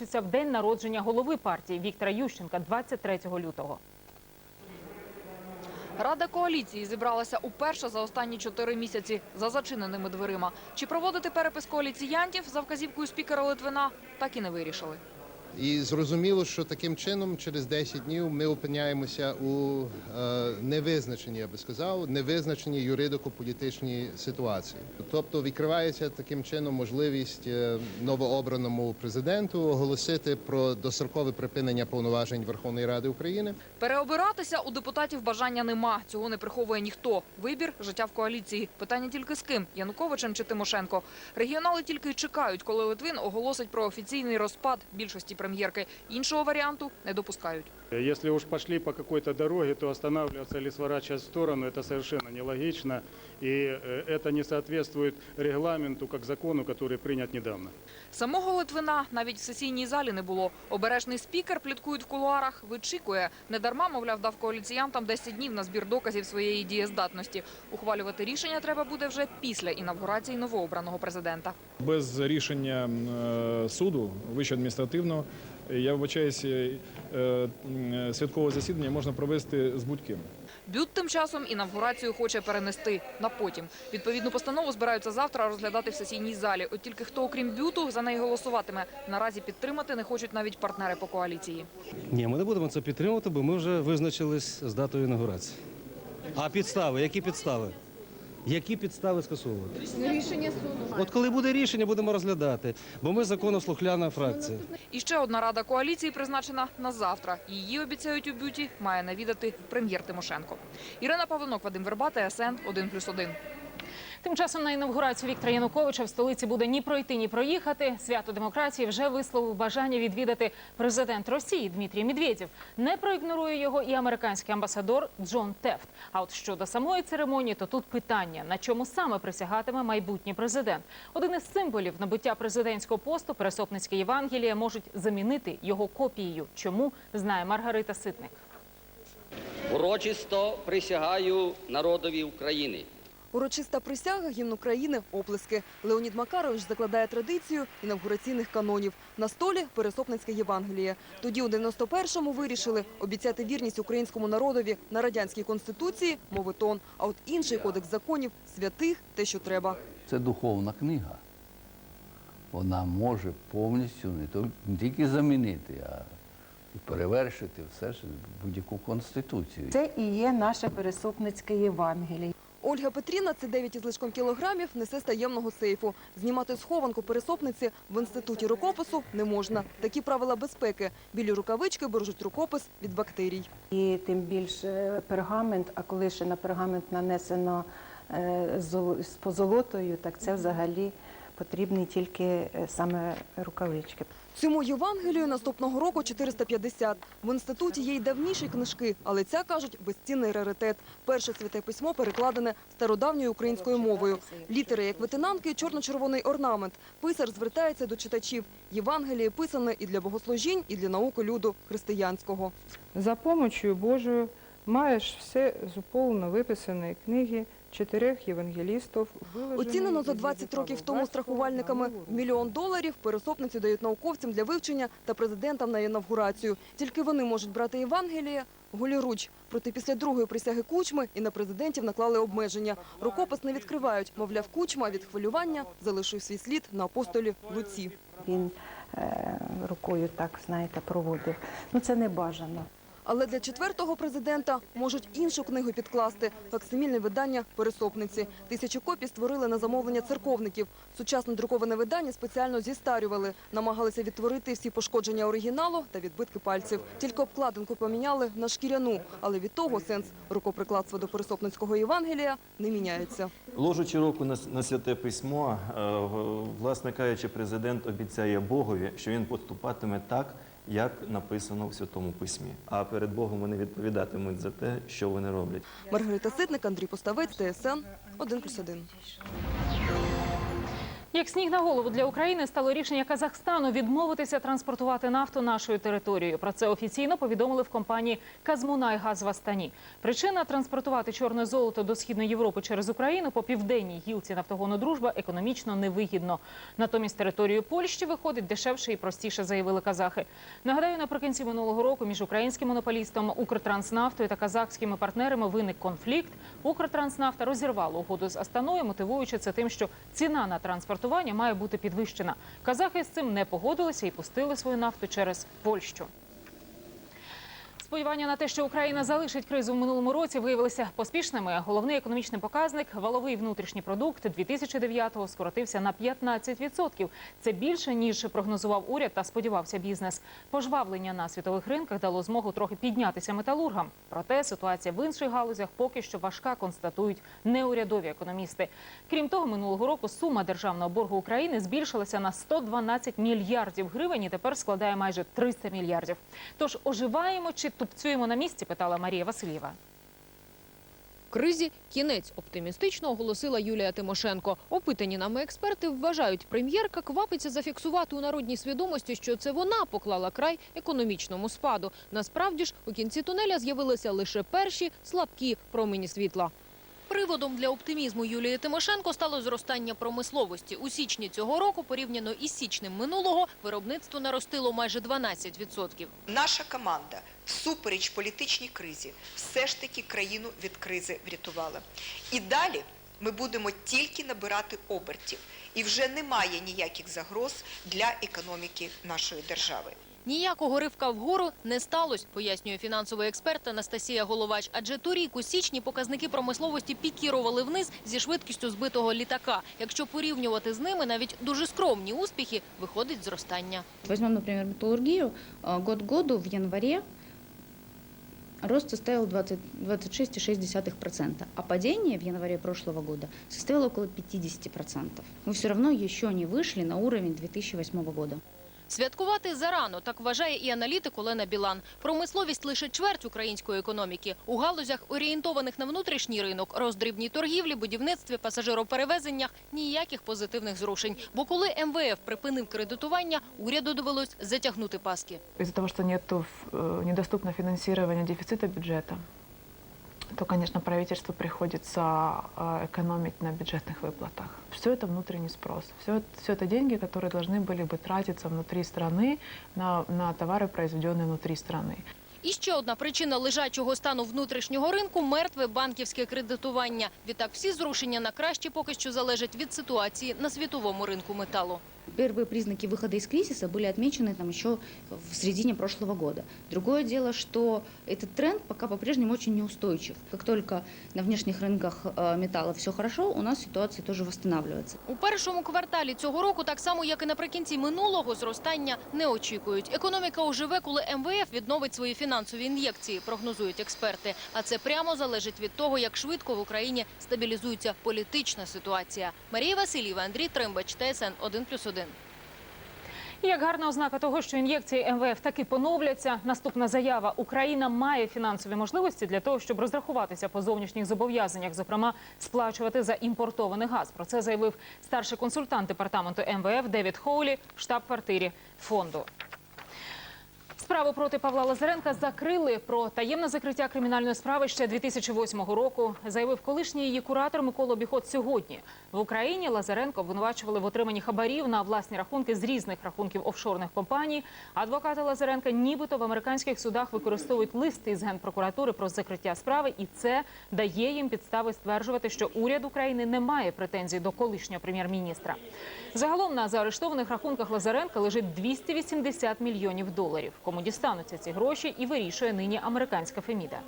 точиться в день народження голови партії Віктора Ющенка 23 лютого. Рада коаліції зібралася уперше за останні чотири місяці за зачиненими дверима. Чи проводити перепис коаліціянтів за вказівкою спікера Литвина, так і не вирішили. І зрозуміло, що таким чином через 10 днів ми опиняємося у е, невизначеній, я би сказав, невизначеній юридико-політичній ситуації. Тобто відкривається таким чином можливість е, новообраному президенту оголосити про дострокове припинення повноважень Верховної Ради України. Переобиратися у депутатів бажання нема. Цього не приховує ніхто. Вибір життя в коаліції. Питання тільки з ким Януковичем чи Тимошенко. Регіонали тільки й чекають, коли Литвин оголосить про офіційний розпад більшості прем'єрки. Іншого варіанту не допускають. Якщо уж пошли по какой-то дороге, то останавливаться або сворачивать в сторону – це совершенно нелогично. И э, это не соответствует регламенту, как закону, который принят недавно. Самого Литвина навіть в сесійній залі не було. Обережний спікер, пліткують в кулуарах, вичікує. Недарма, мовляв, дав коаліціянтам 10 днів на збір доказів своєї дієздатності. Ухвалювати рішення треба буде вже після інавгурації новообраного президента. Без рішення е, суду вищого адміністративного, я вибачаюся, е, святкове засідання можна провести з будь-ким. Бют тим часом інавгурацію хоче перенести на потім. Відповідну постанову збираються завтра розглядати в сесійній залі. От тільки хто, окрім бюту, за неї голосуватиме. Наразі підтримати не хочуть навіть партнери по коаліції. Ні, ми не будемо це підтримувати, бо ми вже визначились з датою інаугурації. А підстави? Які підстави? Які підстави скасовувати? Рішення суду. От коли буде рішення, будемо розглядати, бо ми законослухляна фракція. І ще одна рада коаліції призначена на завтра. Її обіцяють у бюті має навідати прем'єр Тимошенко. Ірина Павленок, Вадим Вербата, СН 1+,1. Тим часом на інавгурацію Віктора Януковича в столиці буде ні пройти, ні проїхати. Свято демократії вже висловив бажання відвідати президент Росії Дмитрій Медведєв. Не проігнорує його і американський амбасадор Джон Тефт. А от щодо самої церемонії, то тут питання: на чому саме присягатиме майбутній президент? Один із символів набуття президентського посту пересопницьке Євангеліє можуть замінити його копією. Чому знає Маргарита Ситник. Урочисто присягаю народові України. Урочиста присяга гімн України – оплески. Леонід Макарович закладає традицію інавгураційних канонів. На столі – Пересопницьке Євангеліє. Тоді у 91-му вирішили обіцяти вірність українському народові на радянській конституції – мовитон. А от інший кодекс законів – святих – те, що треба. Це духовна книга. Вона може повністю не не тільки замінити, а і перевершити все ж будь-яку конституцію. Це і є наше пересопницьке Євангеліє. Ольга Петрівна, це 9 із лишком кілограмів, несе з таємного сейфу. Знімати схованку пересопниці в інституті рукопису не можна. Такі правила безпеки. Білі рукавички бережуть рукопис від бактерій. І тим більше пергамент, а коли ще на пергамент нанесено е, з позолотою, так це взагалі потрібні тільки е, саме рукавички. Цьому Євангелію наступного року 450. В інституті є й давніші книжки, але ця, кажуть, безцінний раритет. Перше святе письмо перекладене стародавньою українською мовою. Літери, як ветенанки, чорно-червоний орнамент. Писар звертається до читачів. Євангеліє писане і для богослужінь, і для науки люду християнського. За помочью Божою маєш все зуповно виписані книги чотирьох євангелістів. Оцінено за 20 років тому страхувальниками мільйон доларів пересопницю дають науковцям для вивчення та президентам на інавгурацію. Тільки вони можуть брати Євангеліє голіруч. Проте після другої присяги Кучми і на президентів наклали обмеження. Рукопис не відкривають. Мовляв, Кучма від хвилювання залишив свій слід на апостолі Луці. Він е, рукою так, знаєте, проводив. Ну це не бажано. Але для четвертого президента можуть іншу книгу підкласти – факсимільне видання «Пересопниці». Тисячу копій створили на замовлення церковників. Сучасне друковане видання спеціально зістарювали. Намагалися відтворити всі пошкодження оригіналу та відбитки пальців. Тільки обкладинку поміняли на шкіряну. Але від того сенс рукоприкладства до Пересопницького Євангелія не міняється. Ложучи руку на, на святе письмо, е, власне кажучи, президент обіцяє Богові, що він поступатиме так, як написано в святому письмі. А перед Богом вони відповідатимуть за те, що вони роблять. Маргарита Ситник, Андрій Поставець, ТСН 1+,1. Як сніг на голову для України стало рішення Казахстану відмовитися транспортувати нафту нашою територією. Про це офіційно повідомили в компанії «Казмунайгаз» в Астані. Причина транспортувати чорне золото до східної Європи через Україну по південній гілці нафтогону «Дружба» економічно невигідно. Натомість територію Польщі виходить дешевше і простіше, заявили казахи. Нагадаю, наприкінці минулого року між українським монополістом Укртранснафтою та казахськими партнерами виник конфлікт. Укртранснафта розірвала угоду з Астаною, мотивуючи це тим, що ціна на транспортування має бути підвищена. Казахи з цим не погодилися і пустили свою нафту через Польщу. Сподівання на те, що Україна залишить кризу в минулому році, виявилися поспішними. Головний економічний показник валовий внутрішній продукт 2009-го скоротився на 15%. Це більше ніж прогнозував уряд та сподівався бізнес. Пожвавлення на світових ринках дало змогу трохи піднятися металургам. Проте ситуація в інших галузях поки що важка, констатують неурядові економісти. Крім того, минулого року сума державного боргу України збільшилася на 112 мільярдів гривень і тепер складає майже 300 мільярдів. Тож оживаємо чи тупцюємо на місці? Питала Марія Васильєва. Кризі кінець оптимістично оголосила Юлія Тимошенко. Опитані нами експерти вважають, прем'єрка квапиться зафіксувати у народній свідомості, що це вона поклала край економічному спаду. Насправді ж у кінці тунеля з'явилися лише перші слабкі промені світла. Приводом для оптимізму Юлії Тимошенко стало зростання промисловості. У січні цього року, порівняно із січнем минулого, виробництво наростило майже 12%. Наша команда всупереч політичній кризі все ж таки країну від кризи врятувала. І далі ми будемо тільки набирати обертів. І вже немає ніяких загроз для економіки нашої держави. Ніякого ривка вгору не сталося, пояснює фінансовий експерт Анастасія Головач. Адже торік у січні показники промисловості пікірували вниз зі швидкістю збитого літака. Якщо порівнювати з ними, навіть дуже скромні успіхи виходить зростання. Возьмем, например, металлургию. А, Год году в январе рост составил 20 26,6%, а падение в январе прошлого года составило около 50%. Мы все равно еще не вышли на уровень 2008 года. Святкувати зарано, так вважає і аналітик Олена Білан. Промисловість лише чверть української економіки. У галузях, орієнтованих на внутрішній ринок, роздрібній торгівлі, будівництві, пасажироперевезеннях – ніяких позитивних зрушень. Бо коли МВФ припинив кредитування, уряду довелось затягнути паски. Из-за того, что нет недоступно финансирование дефицита бюджета, то, конечно, правительству приходится э, экономить на бюджетных выплатах. Все это внутренний спрос. Все, все это деньги, которые должны были бы тратиться внутри страны на, на товары, произведенные внутри страны. І ще одна причина лежачого стану внутрішнього ринку – мертве банківське кредитування. Відтак всі зрушення на краще поки що залежать від ситуації на світовому ринку металу. Первые признаки выхода из кризиса были отмечены там еще в середине прошлого года. Другое дело, что этот тренд пока по-прежнему очень неустойчив. Как только на внешних рынках э, металла все хорошо, у нас ситуация тоже восстанавливается. У першому кварталі цього року, так само як і наприкінці минулого, зростання не очікують. Економіка оживе, коли МВФ відновить свої фінансові ін'єкції, прогнозують експерти. А це прямо залежить від того, як швидко в Україні стабілізується політична ситуація. Марія Васильєва, Андрій Тримбач, ТСН 1+,1. Як гарна ознака того, що ін'єкції МВФ таки поновляться. Наступна заява: Україна має фінансові можливості для того, щоб розрахуватися по зовнішніх зобов'язаннях, зокрема сплачувати за імпортований газ. Про це заявив старший консультант департаменту МВФ Девід Хоулі в штаб-квартирі фонду. Справу проти Павла Лазаренка закрили про таємне закриття кримінальної справи ще 2008 року. Заявив колишній її куратор Микола Біхот сьогодні. В Україні Лазаренко обвинувачували в отриманні хабарів на власні рахунки з різних рахунків офшорних компаній. Адвокати Лазаренка нібито в американських судах використовують листи з генпрокуратури про закриття справи, і це дає їм підстави стверджувати, що уряд України не має претензій до колишнього прем'єр-міністра. Загалом на заарештованих рахунках Лазаренка лежить 280 мільйонів доларів. Кому дістануться ці гроші і вирішує нині американська Феміда.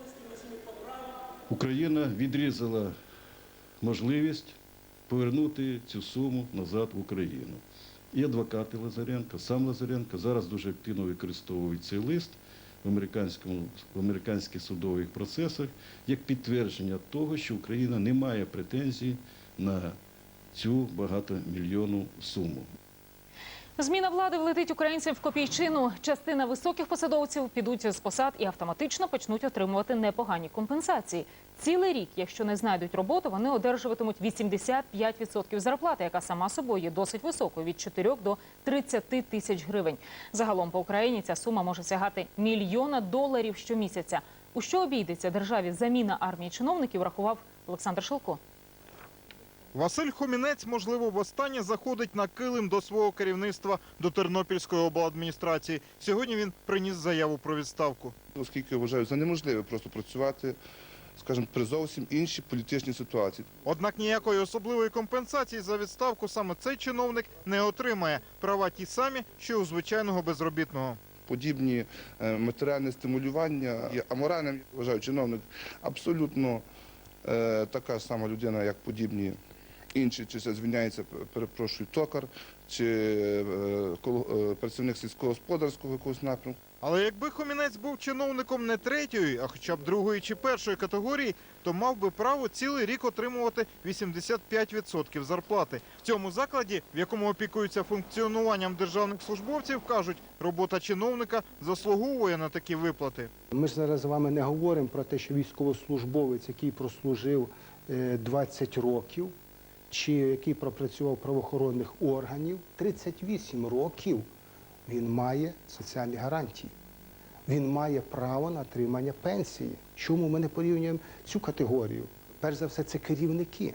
Україна відрізала можливість повернути цю суму назад в Україну. І адвокати Лазаренка, сам Лазаренко зараз дуже активно використовують цей лист в, в американських судових процесах як підтвердження того, що Україна не має претензій на цю багатомільйонну суму. Зміна влади влетить українцям в копійчину. Частина високих посадовців підуть з посад і автоматично почнуть отримувати непогані компенсації. Цілий рік, якщо не знайдуть роботу, вони одержуватимуть 85% зарплати, яка сама собою є досить високою від 4 до 30 тисяч гривень. Загалом по Україні ця сума може сягати мільйона доларів щомісяця. У що обійдеться державі заміна армії чиновників, рахував Олександр Шилко. Василь Хомінець, можливо, востаннє заходить на килим до свого керівництва до Тернопільської обладміністрації. Сьогодні він приніс заяву про відставку. Оскільки вважаю за неможливе просто працювати, скажімо, при зовсім іншій політичній ситуації. Однак ніякої особливої компенсації за відставку саме цей чиновник не отримає. Права ті самі, що й у звичайного безробітного. Подібні е, матеріальне стимулювання є аморальним. Вважаю, чиновник абсолютно е, така сама людина, як подібні інші, чи це звільняється, перепрошую, токар, чи е, е, працівник сільськогосподарського якогось напрямку. Але якби Хомінець був чиновником не третьої, а хоча б другої чи першої категорії, то мав би право цілий рік отримувати 85% зарплати. В цьому закладі, в якому опікуються функціонуванням державних службовців, кажуть, робота чиновника заслуговує на такі виплати. Ми ж зараз з вами не говоримо про те, що військовослужбовець, який прослужив е, 20 років, чи який пропрацював правоохоронних органів, 38 років він має соціальні гарантії. Він має право на отримання пенсії. Чому ми не порівнюємо цю категорію? Перш за все, це керівники,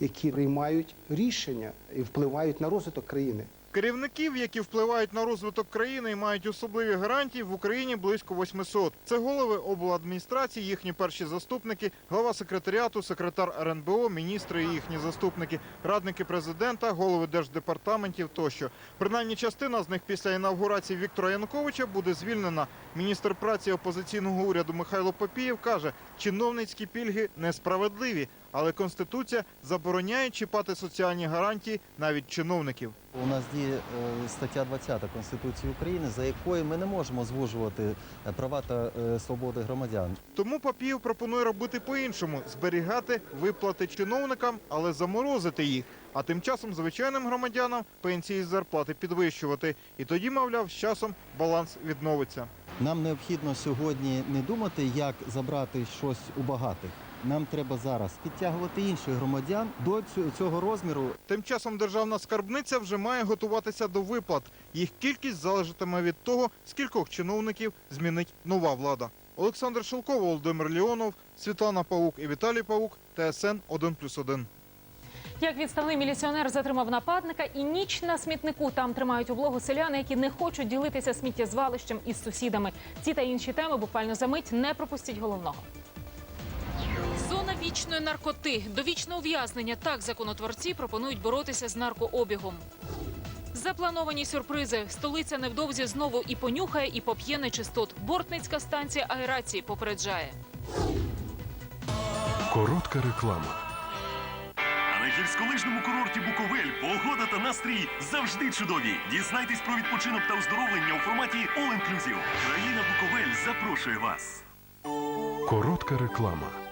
які приймають рішення і впливають на розвиток країни. Керівників, які впливають на розвиток країни і мають особливі гарантії, в Україні близько 800. Це голови обладміністрації, їхні перші заступники, глава секретаріату, секретар РНБО, міністри і їхні заступники, радники президента, голови держдепартаментів тощо. Принаймні частина з них після інавгурації Віктора Януковича буде звільнена. Міністр праці опозиційного уряду Михайло Попієв каже, чиновницькі пільги несправедливі, але Конституція забороняє чіпати соціальні гарантії навіть чиновників. У нас діє е, стаття 20 Конституції України, за якою ми не можемо звужувати е, права та е, свободи громадян. Тому Папієв пропонує робити по-іншому зберігати виплати чиновникам, але заморозити їх. А тим часом звичайним громадянам пенсії і зарплати підвищувати. І тоді, мовляв, з часом баланс відновиться. Нам необхідно сьогодні не думати, як забрати щось у багатих. Нам треба зараз підтягувати інших громадян до цього розміру. Тим часом державна скарбниця вже має готуватися до виплат. Їх кількість залежатиме від того, скількох чиновників змінить нова влада. Олександр Шелков, Володимир Ліонов, Світлана Паук і Віталій Паук, ТСН 1+,1. Як відставний міліціонер затримав нападника і ніч на смітнику там тримають облогу селяни, які не хочуть ділитися сміттєзвалищем із сусідами. Ці та інші теми буквально за мить не пропустіть головного. Зона наркоти, довічне ув'язнення. Так законотворці пропонують боротися з наркообігом. Заплановані сюрпризи. Столиця невдовзі знову і понюхає, і поп'є нечистот. Бортницька станція аерації попереджає. Коротка реклама. А на гірськолижному курорті Буковель погода та настрій завжди чудові. Дізнайтесь про відпочинок та оздоровлення у форматі All Inclusive. Країна Буковель запрошує вас. Коротка реклама.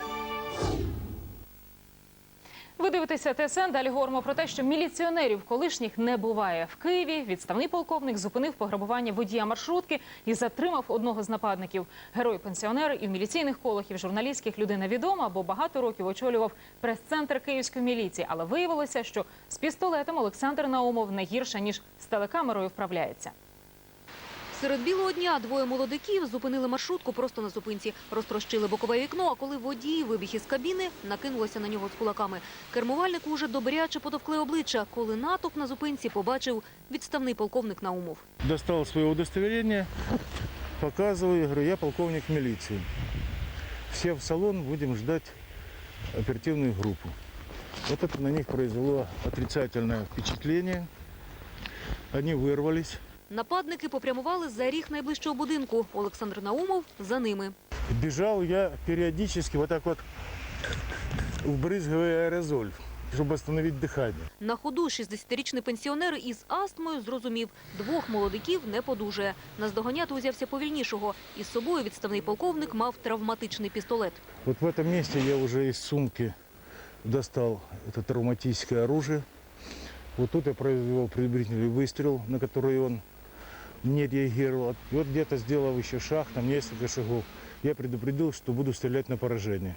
Ви дивитеся ТСН. Далі говоримо про те, що міліціонерів колишніх не буває. В Києві відставний полковник зупинив пограбування водія маршрутки і затримав одного з нападників. Герой пенсіонер і в міліційних колах, і в журналістських людина відома, бо багато років очолював прес-центр київської міліції. Але виявилося, що з пістолетом Олександр Наумов не гірше ніж з телекамерою вправляється. Серед білого дня двоє молодиків зупинили маршрутку просто на зупинці, розтрощили бокове вікно, а коли водій вибіг із кабіни, накинулися на нього з кулаками. Кермувальнику уже добряче потовкли обличчя, коли натовп на зупинці побачив відставний полковник Наумов. Достал свое удостоверение, показываю, говорю, я полковник милиции. Все в салон, будем ждать оперативную группу. Вот это на них произвело отрицательное впечатление. Они вырвались. Нападники попрямували за ріг найближчого будинку. Олександр Наумов за ними. Бежал я периодически вот так вот, вбрызгивая аэрозоль, чтобы остановить дыхание. На ходу 60-річний пенсіонер із астмою зрозумів, двох молодиків не подужає. Наздоганяти узявся повільнішого. Із собою відставний полковник мав травматичний пістолет. Вот в этом месте я уже из сумки достал это травматическое оружие. Вот тут я произвел предупредительный выстрел, на который он не реагировал. И вот где-то сделав еще шаг, там несколько шагов, я предупредил, что буду стрелять на поражение.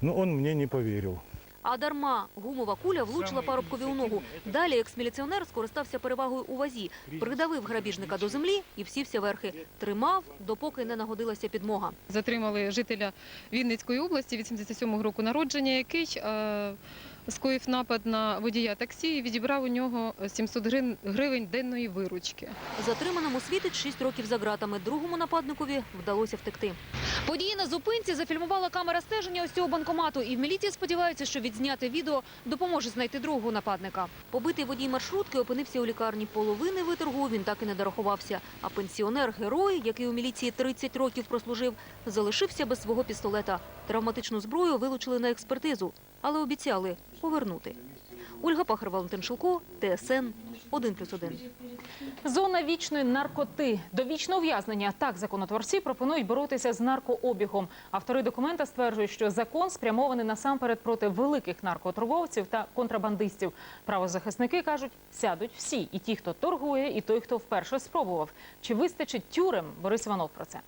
Но он мне не поверил. А дарма гумова куля влучила парубкові у ногу. Далі екс-міліціонер скористався перевагою у вазі, придавив грабіжника до землі і всівся верхи. Тримав, допоки не нагодилася підмога. Затримали жителя Вінницької області 87-го року народження, який е, скоїв напад на водія таксі і відібрав у нього 700 грин- гривень денної виручки. Затриманому світить 6 років за ґратами. Другому нападникові вдалося втекти. Події на зупинці зафільмувала камера стеження ось цього банкомату. І в міліції сподіваються, що відзняте відео допоможе знайти другого нападника. Побитий водій маршрутки опинився у лікарні. Половини виторгу він так і не дорахувався. А пенсіонер-герой, який у міліції 30 років прослужив, залишився без свого пістолета. Травматичну зброю вилучили на експертизу, але обіцяли повернути. Ольга Пахар, Валентин Шилко, ТСН 1+,1. Зона вічної наркоти. До вічного ув'язнення так законотворці пропонують боротися з наркообігом. Автори документа стверджують, що закон спрямований насамперед проти великих наркоторговців та контрабандистів. Правозахисники кажуть, сядуть всі, і ті, хто торгує, і той, хто вперше спробував. Чи вистачить тюрем? Борис Іванов про це.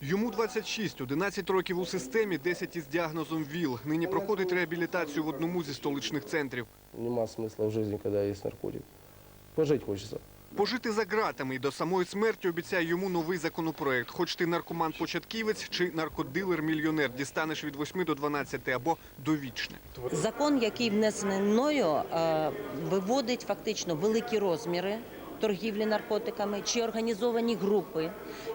Йому 26, 11 років у системі, 10 із діагнозом ВІЛ. Нині проходить реабілітацію в одному зі столичних центрів. Нема смысла в жизни, когда есть наркотик. Пожить хочется. Пожити за ґратами і до самої смерті обіцяє йому новий законопроект. Хоч ти наркоман-початківець чи наркодилер-мільйонер, дістанеш від 8 до 12 або довічне. Закон, який внесений мною, е, виводить фактично великі розміри торгівлі наркотиками чи організовані групи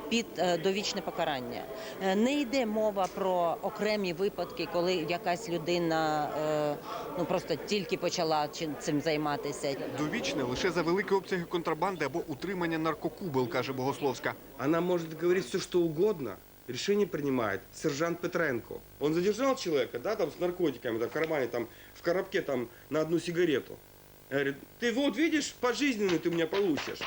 під е, довічне покарання. Е, Не йде мова про окремі випадки, коли якась людина е, ну просто тільки почала цим займатися. Довічне лише за великі обсяги контрабанди або утримання наркокубел, каже Богословська. Она может говорить все, что угодно. Решение принимает сержант Петренко. Он задержал человека, да, там с наркотиками, там, в кармане, там, в коробке, там, на одну сигарету. Говорит, ты вот видишь, пожизненно ты у меня получишь.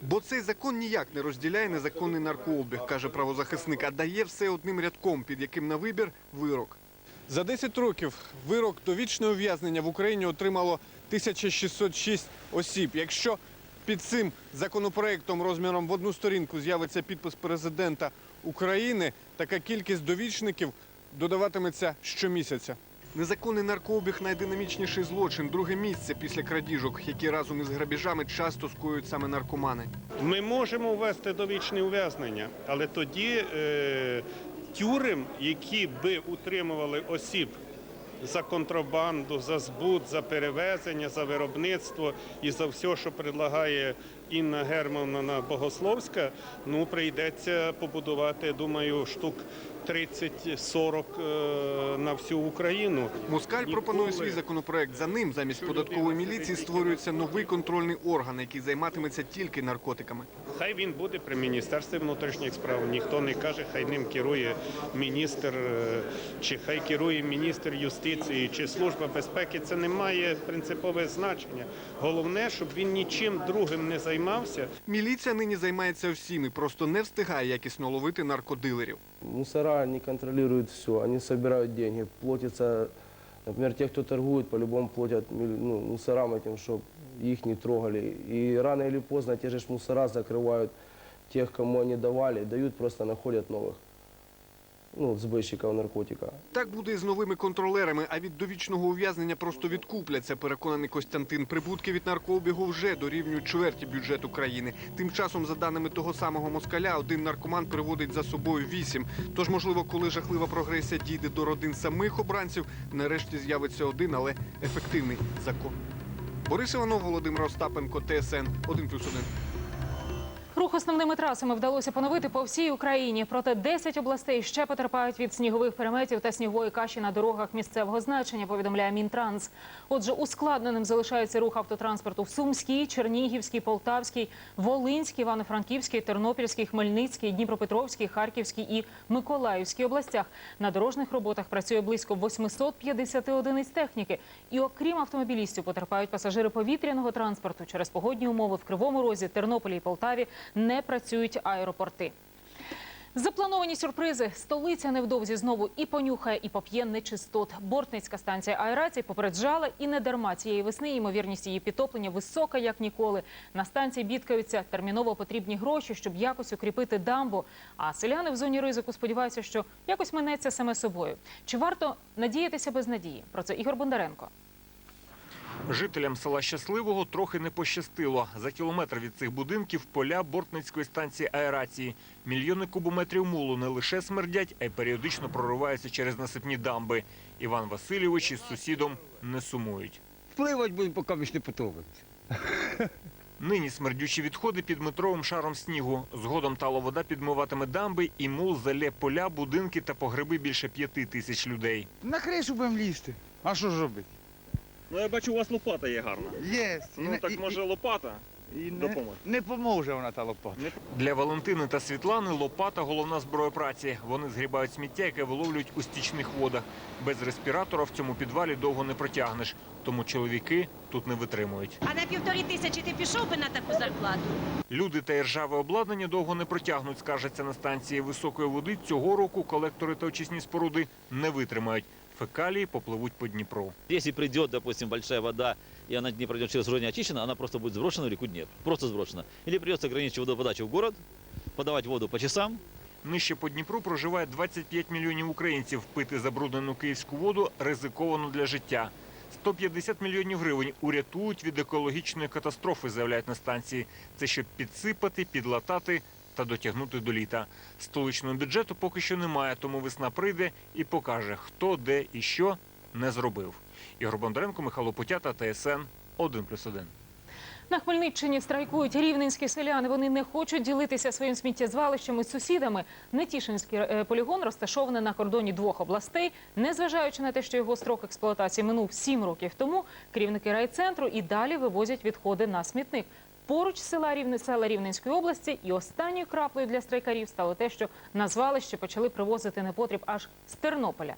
Бо цей закон ніяк не розділяє незаконний наркообіг, каже правозахисник, а дає все одним рядком, під яким на вибір вирок. За 10 років вирок довічне ув'язнення в Україні отримало 1606 осіб. Якщо під цим законопроектом розміром в одну сторінку з'явиться підпис президента України, така кількість довічників додаватиметься щомісяця. Незаконний наркообіг найдинамічніший злочин, друге місце після крадіжок, які разом із грабіжами часто скоюють саме наркомани. Ми можемо ввести довічне ув'язнення, але тоді е, тюрем, які би утримували осіб за контрабанду, за збут, за перевезення, за виробництво і за все, що предлагає Інна Германовна Богословська, ну прийдеться побудувати, думаю, штук 30-40 е, на всю Україну. Москаль пропонує свій законопроект. За ним замість податкової міліції створюється новий контрольний орган, який займатиметься тільки наркотиками. Хай він буде при міністерстві внутрішніх справ. Ніхто не каже, хай ним керує міністр, е, чи хай керує міністр юстиції, чи служба безпеки. Це не має принципове значення. Головне, щоб він нічим другим не займався. Міліція нині займається всім і просто не встигає якісно ловити наркодилерів. Мусора не контролируют все, они собирают деньги, платятся, например, те, кто торгует, по-любому платят мил- ну, мусорам чтобы их не трогали. И рано или поздно те же ж мусора закрывают тех, кому они давали, дают, просто находят новых, ну, сбытчиков наркотика. Так буде і з новими контролерами, а від довічного ув'язнення просто відкупляться, переконаний Костянтин. Прибутки від наркообігу вже дорівнюють чверті бюджету країни. Тим часом, за даними того самого москаля, один наркоман приводить за собою вісім. Тож, можливо, коли жахлива прогресія дійде до родин самих обранців, нарешті з'явиться один, але ефективний закон. Борис Іванов, Володимир Остапенко, ТСН 1+,1. Рух основними трасами вдалося поновити по всій Україні. Проте 10 областей ще потерпають від снігових переметів та снігової каші на дорогах місцевого значення, повідомляє Мінтранс. Отже, ускладненим залишається рух автотранспорту в Сумській, Чернігівській, Полтавській, Волинській, Івано-Франківській, Тернопільській, Хмельницькій, Дніпропетровській, Харківській і Миколаївській областях. На дорожніх роботах працює близько 850 одиниць техніки. І окрім автомобілістів, потерпають пасажири повітряного транспорту. Через погодні умови в Кривому Розі, Тернополі і Полтаві не працюють аеропорти. Заплановані сюрпризи. Столиця невдовзі знову і понюхає, і поп'є нечистот. Бортницька станція аерації попереджала і не дарма цієї весни. Ймовірність її підтоплення висока, як ніколи. На станції бідкаються терміново потрібні гроші, щоб якось укріпити дамбу. А селяни в зоні ризику сподіваються, що якось минеться саме собою. Чи варто надіятися без надії? Про це Ігор Бондаренко. Жителям села Щасливого трохи не пощастило. За кілометр від цих будинків поля Бортницької станції аерації. Мільйони кубометрів мулу не лише смердять, а й періодично прориваються через насипні дамби. Іван Васильович із сусідом не сумують. Впливати будемо, поки ми ж не потопимося. Нині смердючі відходи під метровим шаром снігу. Згодом таловода підмиватиме дамби і мул залє поля, будинки та погреби більше п'яти тисяч людей. На кришу будемо лізти. А що ж робити? Ну я бачу, у вас лопата є гарна. Є. Ну так може лопата допоможе? Не поможе вона та лопата. Для Валентини та Світлани лопата головна зброя праці. Вони згрібають сміття, яке виловлюють у стічних водах. Без респіратора в цьому підвалі довго не протягнеш. Тому чоловіки тут не витримують. А на півторі тисячі ти пішов би на таку зарплату? Люди та іржаве обладнання довго не протягнуть, скажеться на станції високої води. Цього року колектори та очисні споруди не витримають. Фекалії попливуть по Дніпру. Если придет, допустим, большая вода, и она не пройдет через не очищена, она просто будет сброшена в реку Днепр. Просто сброшена. Или придется ограничить водоподачу в город, подавать воду по часам. Нижче по Дніпру проживає 25 мільйонів українців. Пити забруднену київську воду ризиковано для життя. 150 мільйонів гривень урятують від екологічної катастрофи, заявляють на станції. Це щоб підсипати, підлатати та дотягнути до літа. Столичного бюджету поки що немає, тому весна прийде і покаже, хто, де і що не зробив. Ігор Бондаренко, Михайло Путята, ТСН 1+,1. На Хмельниччині страйкують рівненські селяни. Вони не хочуть ділитися своїм сміттєзвалищем із сусідами. Нетішинський е, полігон розташований на кордоні двох областей. Незважаючи на те, що його строк експлуатації минув сім років тому, керівники райцентру і далі вивозять відходи на смітник. Поруч села Рівне села Рівненської області, і останньою краплею для страйкарів стало те, що назвали, що почали привозити непотріб аж з Тернополя.